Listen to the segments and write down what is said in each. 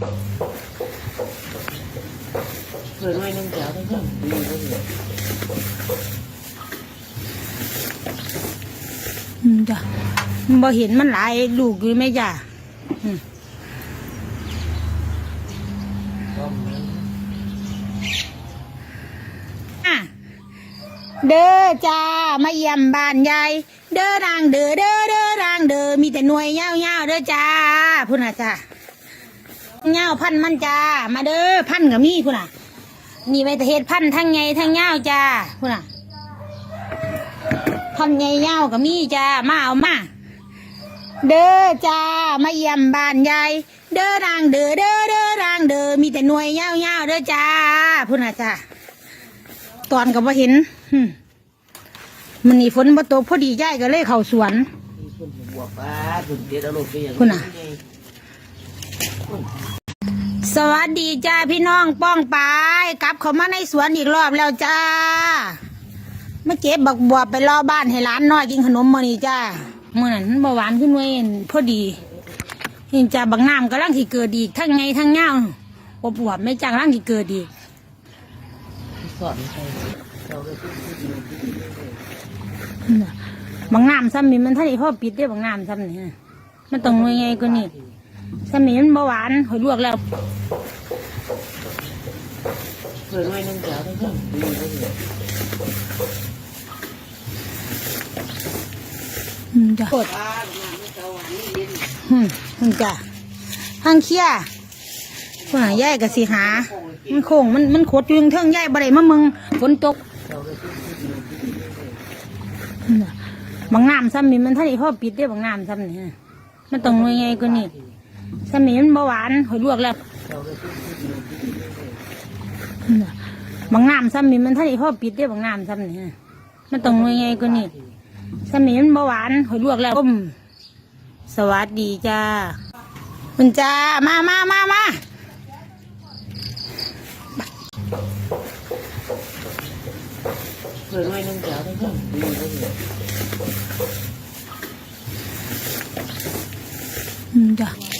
เปิดไว้นึงแถวทั้งนั้นดีเลยอืมจ้ะบ่เห็นมันหลายลูกอยู่ไหมจ้ะอืมอะเด้อจ้ามาเยี่ยมบ้านยายเด้อรางเด้อเด้อเด้อรางเด้อมีแต่หน่วยยาวๆเด้อจ้าพุ่นน่ะจ้า เงาวพันธุ์มันจ้า มาเด้อพันธุ์ก็มีพุ่นน่ะ นี่ไว้แต่เฮ็ดพันธุ์ทั้งใหญ่ทั้งยาวจ้าพุ่นน่ะ พันธุ์ใหญ่ยาวก็มีจ้า มาเอามา เด้อจ้า มาเยี่ยมบ้านยาย เด้อรางเด้อเด้อเด้อรางเด้อ มีแต่หน่วยยาวๆเด้อจ้าพุ่นน่ะจ้า ตอนก็บ่เห็นหึมันนี่ฝนบ่ตกพอดียายก็เลยเข้าสวนมีคนหัวปลาคนเด็ดอารมณ์ไปอย่างคุณน่ะ สวัสดีจ้าพี่น้องป้องไปกลับเขามาในสวนอีกรอบแล้วจ้าเมาเก็บบักบวบไปรอบ้านให้ร้านน้อยกินขนมมือนี้จ้ามื้อนั้นบ่หวานขึ้นเว้ยพอดีเห็นจ้าบักน้ำกำลังสิเกิดอีกทั้งไงทั้งเงาอบอวบไม่จางร่างสิเกิดอีกสอนใครเก็พูดดีบางน้ำซ้ำนี่มันท่านไอ้พ่อปิดได้บางน้ำซ้ำนี่มันต้องยังไงก็นี่ ซ้ำนี่มันเบาหวานหอยลวกแล้วเปิดไว้นึงแถวทั้งนั้นดีเลยอืมจ้ะปลาหนังไม่เก่าหวานนี่เย็นอืมมันจ้ะทางเคี้ยผู้หาย่ายกับสีหา มันโค้งมันมันขดอยู่เทิงย่ายบ่ได้มามึงฝนตกเราก็พูดดีอืมจ้ะบางน้ำซ้ำนี่มันท่านอ้พ่อปิดได้บางน้ำซ้ำนี่มันต้องยังไงก็นี่ซ้ นี่มันเบาหวานหอยลวกแล้วเราก็พูดดีอืมจ้ะบางน้ำซ้ำนี่มันท่านอ้พ่อปิดได้บางน้ำซ้ำนี่มันต้องยังไงก็นี่สมีมันเบาหวานหอยลวกแล้วก้มสวัสดีจ้าคุณจ้ามามามามาเปิดไว้นึงแถวทั้งนั้นดีเลยอืมจ้ะเนี่ยห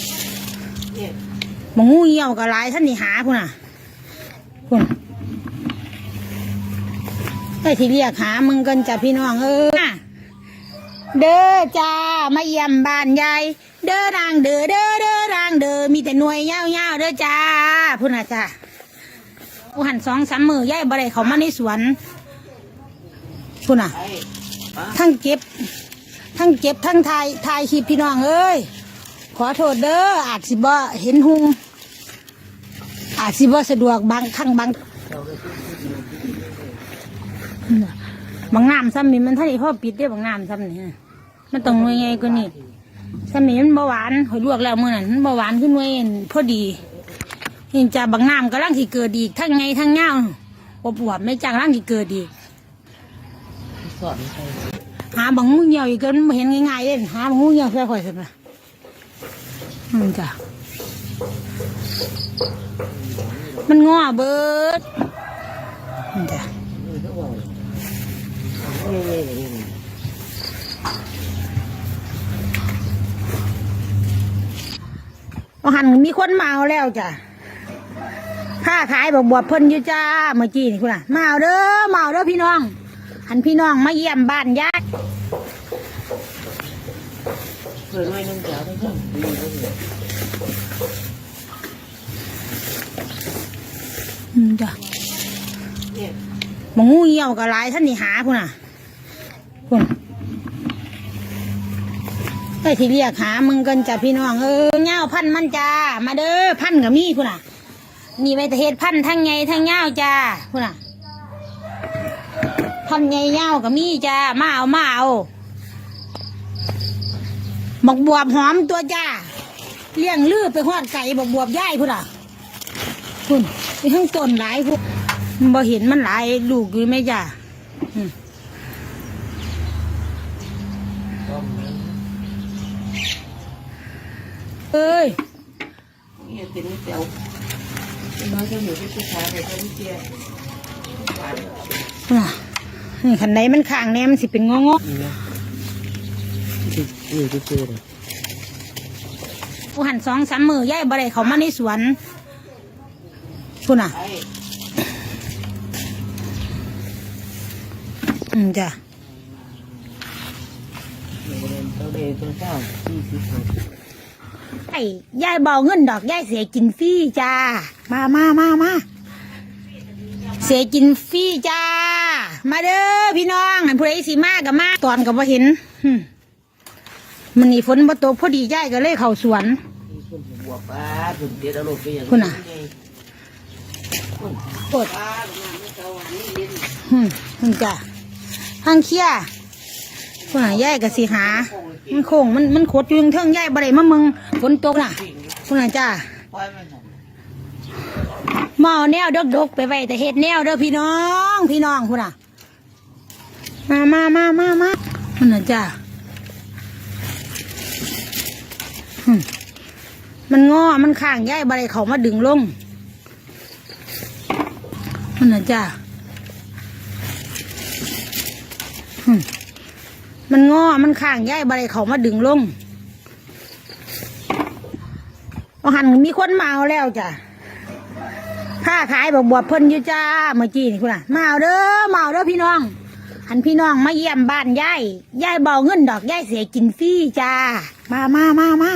มงูเหี่ยวกับลายท่านนี่หาคุณน่ะคุณไอ้ที่เรียกหามึงกันจ้ะพี่น้องเออเด้อจ้ามาเยี่ยมบ้านยายเด้อรางเด้อเด้อเด้อรางเด้อมีแต่หน่วยเยาวๆเด้อจ้าพุ่นน่ะจ้าผู้หันสองสามมือยายบ่ได้เขามาในสวนพุ่นน่ะไอ้ปลาทั้งเก็บ ทั้งเก็บทั้งทายทายคลิปพี่น้องเอ้ย ขอโทษเด้ออาจสิบ่เห็นหุงอาจสิบ่สะดวกบางครั้งบางบางน้ำซ้ำนี่มันท่านพ่อปิดได้บางน้ำซ้ำนี่มันต้องยังไงก็นี่ซ้ำนี่มันเบาหวานหอยลวกแล้วเมื่อนั้นมันเบาหวานขึ้นเว้ยพอดีเห็นจ้าบางน้ำกำลังสิเกิดอีกทั้งไงทั้งเงาอบอวบไม่จ้างร่างสิเกิดอีกหาบางงูเหี่ยวอีกก็เห็นง่ายๆเล่นหาบางงูเหี่ยวแค่คอยสินะ อืมจ้ะ มันง้อเบิดอืมจ้ะนี่ก็บอกเอาหันมีคนมาเอาแล้วจ้ะค่าขายบอกบวบเพิ่นอยู่จ้าเมื่อกี้นี่คุณน่ะมาเอาเด้อมาเอาเด้อพี่น้อง หันพี่น้องมาเยี่ยมบ้านญาติ เปิดไว้นึงแถวทั้งนั้นดีเลยอืมจ้ะเนี่ยบางงูเหี่ยวกับลายท่านนี่หาคุณน่ะคุณไอที่เรียกหามึงกันจ้ะพี่น้องเออเงาพันธ์มันจ้ามาเด้อพันธ์กับมีคุณน่ะ นี่ไว้แต่เฮ็ดพันธ์ทั้งไงทั้งเงาจ้าคุณน่ะพันธ์ไงเงากับมีจ้ามาเอามาเอา บักบวบหอมตัวจ้าเลี้ยงลือไปหอดไก่บักบวบย่ายพุ่นอะคุณไปทั้งต้นหลายพุ่นบ่เห็นมันหลายลูกอยู่ไหมจ้าเอ้ยเนี่ยเป็นแถวน้อยจะหมูที่ผู้ชายเลยก็ไม่เจียพุ่นอะนี่ขันใดมันข้างแนมันสิเป็นงอง อนี่นะที่นี่ที่เจอเลยโอ้ผู้หันสองสามมือย่ายบ่ได้เขามาในสวนคุณน่ะอ้อืมจ้ะตัวเด็กตัวเจ้าที่สิบหกไอ้ยายเบาเงินดอกยายเสียกินฟรีจ้า มามามามาเสียกินฟรีจ้า มาเด้อพี่น้องให้ผู้ใดสิมากกับมาตอนกับว่าเห็นหึมั นนี่ฝนมาตกพอดียายก็เลยเข้าสวนที่คุณหัวป้าคุณเด็ดเอารมณ์ไปอย่างคุณน่ะคุณปวดป้าลงมาไม่เจ้าวันนี้เย็นหึมันจ้ะทางเคียผู้น่ะยายก็สิหา มันโค้งมันมันขดอยู่เทิงๆยายบ่ได้มามึงฝนตกน่ะจริงผู้น่ะจ้าปล่อยมันทำหม้อแนวดกดกๆไปไว้แต่เฮ็ดแนวเด้อพี่น้อง พี่น้องคุณน่ะ มามามามามาคุณน่ะจ้าหึ มันงอ มันข้างย้ายบะไรเขามาดึงลงคุณน่ะจ้ามันงอ มันข้างย้ายบะไรเขามาดึงลงเอาหันมีคนมาเอาแล้วจ้ะค้าขายบอกบวบเพิ่นอยู่จ้าเมื่อกี้นี่คุณน่ะมาเอาเด้อมาเอาเด้อพี่น้อง หันพี่น้องมาเยี่ยมบ้านยายยายเบาเงินดอกยายเสียกินฟรีจ้า มามามามา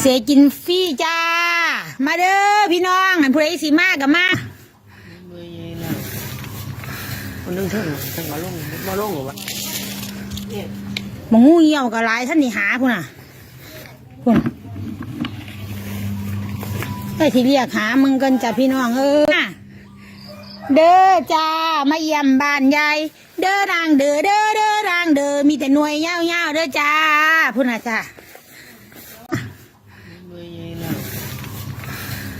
เสียกินฟรีจ้า มาเด้อพี่น้องหันผู้ใดสิมากับมามือเย็นแล้วคนนึงเท่าไหร่ทั้งมาลงมาลงหรอวะเนี่ยหมองงูเหี่ยวกับหลายท่านนี่หาคุณน่ะคุณไอ้ที่เรียกหามึงกันจ้ะพี่น้องเออเด้อจ้ามาเยี่ยมบ้านยายเด้อรางเด้อเด้อเด้อรางเด้อมีแต่หน่วยยาวๆเด้อจ้าพุ่นน่ะจ้า มือเย็นแล้ว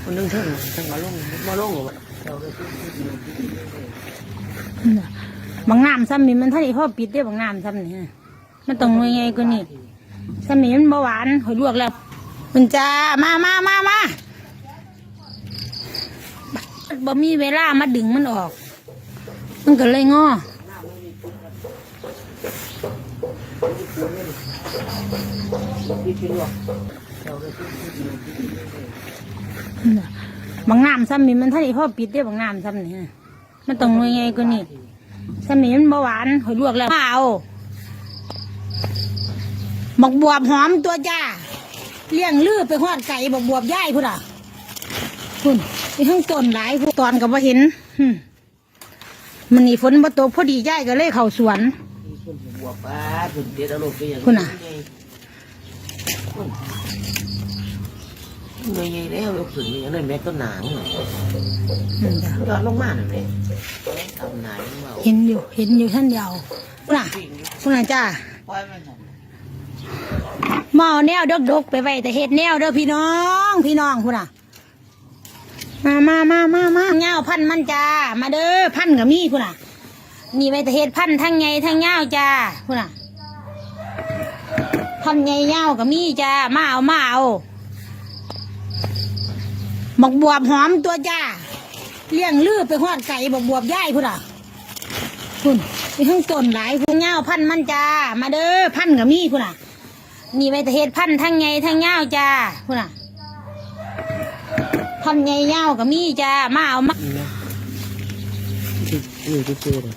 คนนึงเท่าไหร่ทั้งมาลงมาลงหรอวะเราได้พูดพูดอยู่บางน้ำซ้ำนี่มันท่านี้พ่อปิดได้บางน้ำซ้ำนี่มันต้องหน่วยไงกว่านี้ซ้ำนี่มันเบาหวานหอยลวกแล้วมันจ้ามามามามาบ่มีเวลามาดึงมันออก มันก็เลยงอ ที่ที่ลวกเราได้พูดพูดอยู่บางน้ำซ้ำนี่มันเท่านี้พ่อปิดได้อบางน้ำซ้ำนี่ฮะมันต้องหน่วยไงกว่านี้สมีมันเบาหวานหอยลวกแล้วมาเอาบักบวบหอมตัวจ้าเลี้ยงลือไปหอดไก่บักบวบย่ายพุ่นอะพุ่นมีทั้งต้นหลายพุ่นตอนกับว่าเห็นหึมันนี่ฝนมาตกพอดีย่ายก็เลยเข้าสวนที่คุณหัวป้าคุณเด็ดเอารมณ์ไปอย่างคุณน่ะ คุณมือเย็นแล้วยกขึ้นอย่างนั้นแม่ก็หนังอืมจ้ะยอดลงมาหน่อยเลยทำหนังมาเห็นอยู่ เห็นอยู่ท่านเดียวพุ่นอะจริงพุ่นอะจ้าปล่อยมันทำหม้อแนวดกดกๆไปไว้แต่เฮ็ดแนวเด้อพี่น้อง พี่น้องพุ่นอะ มามามามามาเงาพันธุ์มันจ้า มาเด้อพันธุ์กับมีพุ่นอะ นี่ไว้แต่เฮ็ดพันธุ์ทั้งไงทั้งเงาจ้าพุ่นอะ พันธุ์ไงเงากับมีจ้า มาเอามาเอา บักบวบหอมตัวจ้าเลี้ยงลือไปหอดไก่บักบวบย่ายพุ่นอะพุ่นมีทั้งต้นหลายพุ่นเงาพันมันจ้ามาเด้อพันกับมีพุ่นอะนี่ไว้แต่เฮ็ดพันทั้งไงทั้งเงาจ้าพุ่นอะพันไงเงากับมีจ้ามาเอามานี่นะนี่ที่เจอเลย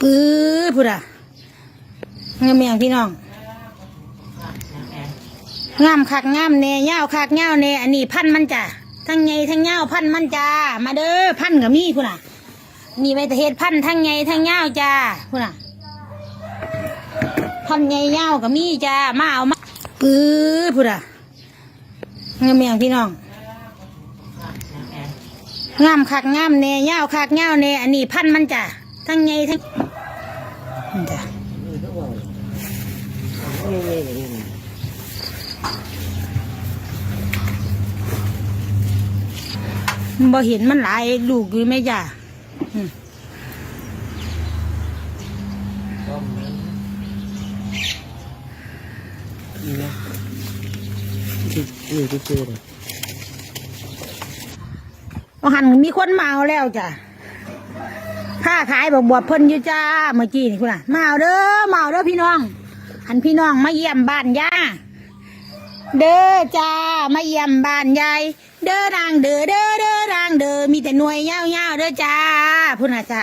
ปื้อพุ่นอะเงามเมียงพี่น้อง งามคักงามแน่เงาคักเงาแน่อันนี้พันมันจ้ะทั้งไงทั้งเงาพันมันจ้ามาเด้อพันกับมีพุ่นอะ นี่ไว้แต่เฮ็ดพันทั้งไงทั้งเงาจ้าพุ่นอะพันไงเงากับมีจ้ามาเอามาปื้อพุ่นอะงามเมียงพี่น้องงามคักงามแน่เงาคักเงาแน่อันนี้พันมันจ้ะทั้งไงทั้งจ้ะ นี่ก็ว่าเย่ๆอย่างนี้ บ่เห็นมันหลายลูกอยู่ไหมจ้ะอืมก็มันนี่นะที่นี่ที่เจอเลยเอาหันมีคนมาเอาแล้วจ้ะค้าขายบอกบวบเพิ่นอยู่จ้าเมื่อกี้นี่คุณน่ะมาเอาเด้อมาเอาเด้อพี่น้องอันพี่น้องมาเยี่ยมบ้านย่าเด้อจ้ามาเยี่ยมบ้านยาย เด้อรางเด้อเด้อเด้อรางเด้อมีแต่หน่วยยาวๆเด้อจ้าพุ่นน่ะจ้า